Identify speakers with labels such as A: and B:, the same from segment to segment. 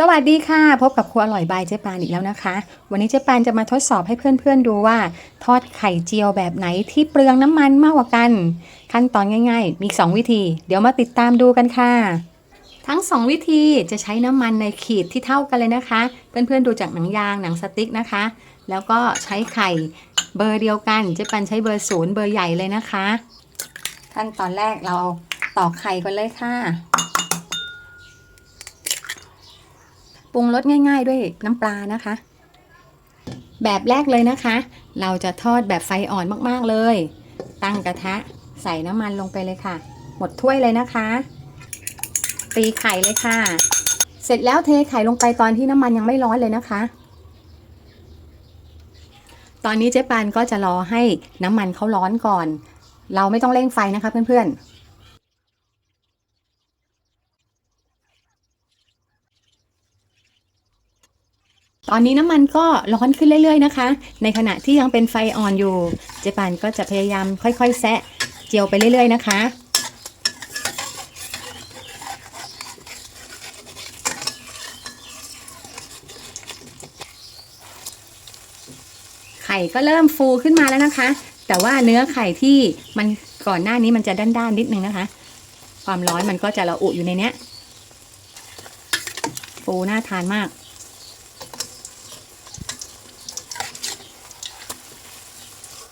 A: สวัสดีค่ะ พบกับครัวอร่อยบายเจ๊ปานอีกแล้วนะคะ วันนี้เจ๊ปานจะมาทดสอบให้เพื่อนๆดูว่า ทอดไข่เจียวแบบไหนที่เปลืองน้ำมันมากกว่ากัน ขั้นตอนง่ายๆ มี 2 วิธี เดี๋ยวมาติดตามดูกันค่ะ ทั้ง 2 วิธีจะใช้น้ำมันในขีดที่เท่ากันเลยนะคะ เพื่อนๆดูจากหนังยางหนังสติ๊กนะคะ แล้วก็ใช้ไข่เบอร์เดียวกันเจ๊ปานใช้เบอร์ศูนย์เบอร์ใหญ่เลยนะคะ ขั้นตอนแรกเราเอาตอกไข่ก่อนเลยค่ะ ป รุงรสง่าย ๆ ด้วยน้ำปลานะคะ แบบแรกเลยนะคะ เราจะทอดแบบไฟอ่อนมากๆเลย ตั้งกระทะใส่น้ำมันลงไปเลยค่ะ หมดถ้วยเลยนะคะ ตีไข่เลยค่ะ เสร็จแล้วเทไข่ลงไปตอนที่น้ำมันยังไม่ร้อนเลยนะคะ ตอนนี้เจ๊ปานก็จะรอให้น้ำมันเขาร้อนก่อน เราไม่ต้องเร่งไฟนะคะเพื่อนๆ ตอนนี้น้ำมันก็ร้อนขึ้นเรื่อย ๆ นะคะ ในขณะที่ยังเป็นไฟอ่อนอยู่ เจปานก็จะพยายามค่อยๆ แซะเจียวไปเรื่อย ๆ นะคะ ไข่ก็เริ่มฟูขึ้นมาแล้วนะคะ แต่ว่าเนื้อไข่ที่มันก่อนหน้านี้มันจะด้านๆนิดนึงนะคะ ความร้อนมันก็จะระอุอยู่ในเนี้ย ฟูน่าทานมาก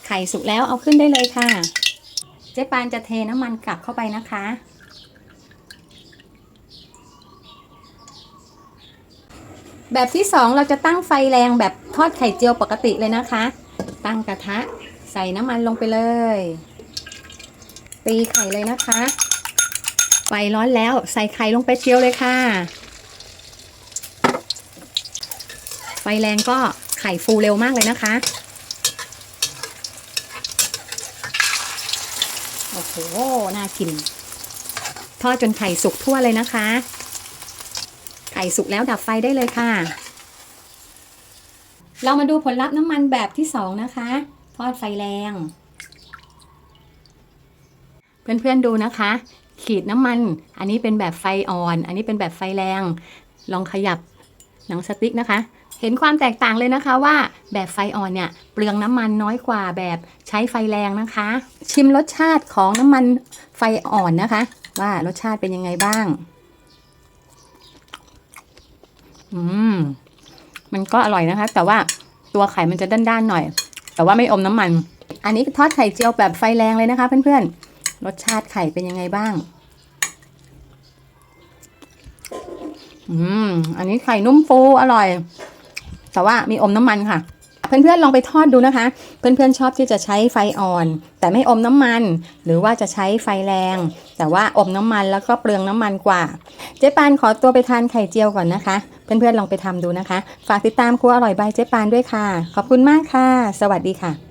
A: ไข่สุกแล้วเอาขึ้นได้เลยค่ะ เจ๊ปานจะเทน้ำมันกลับเข้าไปนะคะ แบบที่สองเราจะตั้งไฟแรงแบบทอดไข่เจียวปกติเลยนะคะ ตั้งกระทะใส่น้ำมันลงไปเลย ตีไข่เลยนะคะ ไฟร้อนแล้วใส่ไข่ลงไปเจียวเลยค่ะ ไฟแรงก็ไข่ฟูเร็วมากเลยนะคะ โอ้โห น่ากิน ทอดจนไข่สุกทั่วเลยนะคะ ไข่สุกแล้วดับไฟได้เลยค่ะ เรามาดูผลลัพธ์น้ำมันแบบที่สองนะคะ ทอดไฟแรง เพื่อนๆดูนะคะ ขีดน้ำมัน อันนี้เป็นแบบไฟอ่อน อันนี้เป็นแบบไฟแรง ลองขยับหนังสติ๊กนะคะ เห็นความแตกต่างเลยนะคะว่าแบบไฟอ่อนเนี่ยเปลืองน้ำมันน้อยกว่าแบบใช้ไฟแรงนะคะ ชิมรสชาติของน้ำมันไฟอ่อนนะคะ ว่ารสชาติเป็นยังไงบ้าง อืม มันก็อร่อยนะคะ แต่ว่าตัวไข่มันจะด้านๆหน่อย แต่ว่าไม่อมน้ำมัน อันนี้ทอดไข่เจียวแบบไฟแรงเลยนะคะ เพื่อนๆรสชาติไข่เป็นยังไงบ้างอืม อันนี้ไข่นุ่มฟูอร่อย แต่ว่ามีอมน้ำมันค่ะ เพื่อนๆลองไปทอดดูนะคะ เพื่อนๆชอบที่จะใช้ไฟอ่อน แต่ไม่อมน้ำมัน หรือว่าจะใช้ไฟแรง แต่ว่าอมน้ำมันแล้วก็เปลืองน้ำมันกว่า เจ๊ปานขอตัวไปทานไข่เจียวก่อนนะคะ เพื่อนๆลองไปทำดูนะคะ ฝากติดตามครัวอร่อยบายเจ๊ปานด้วยค่ะ ขอบคุณมากค่ะ สวัสดีค่ะ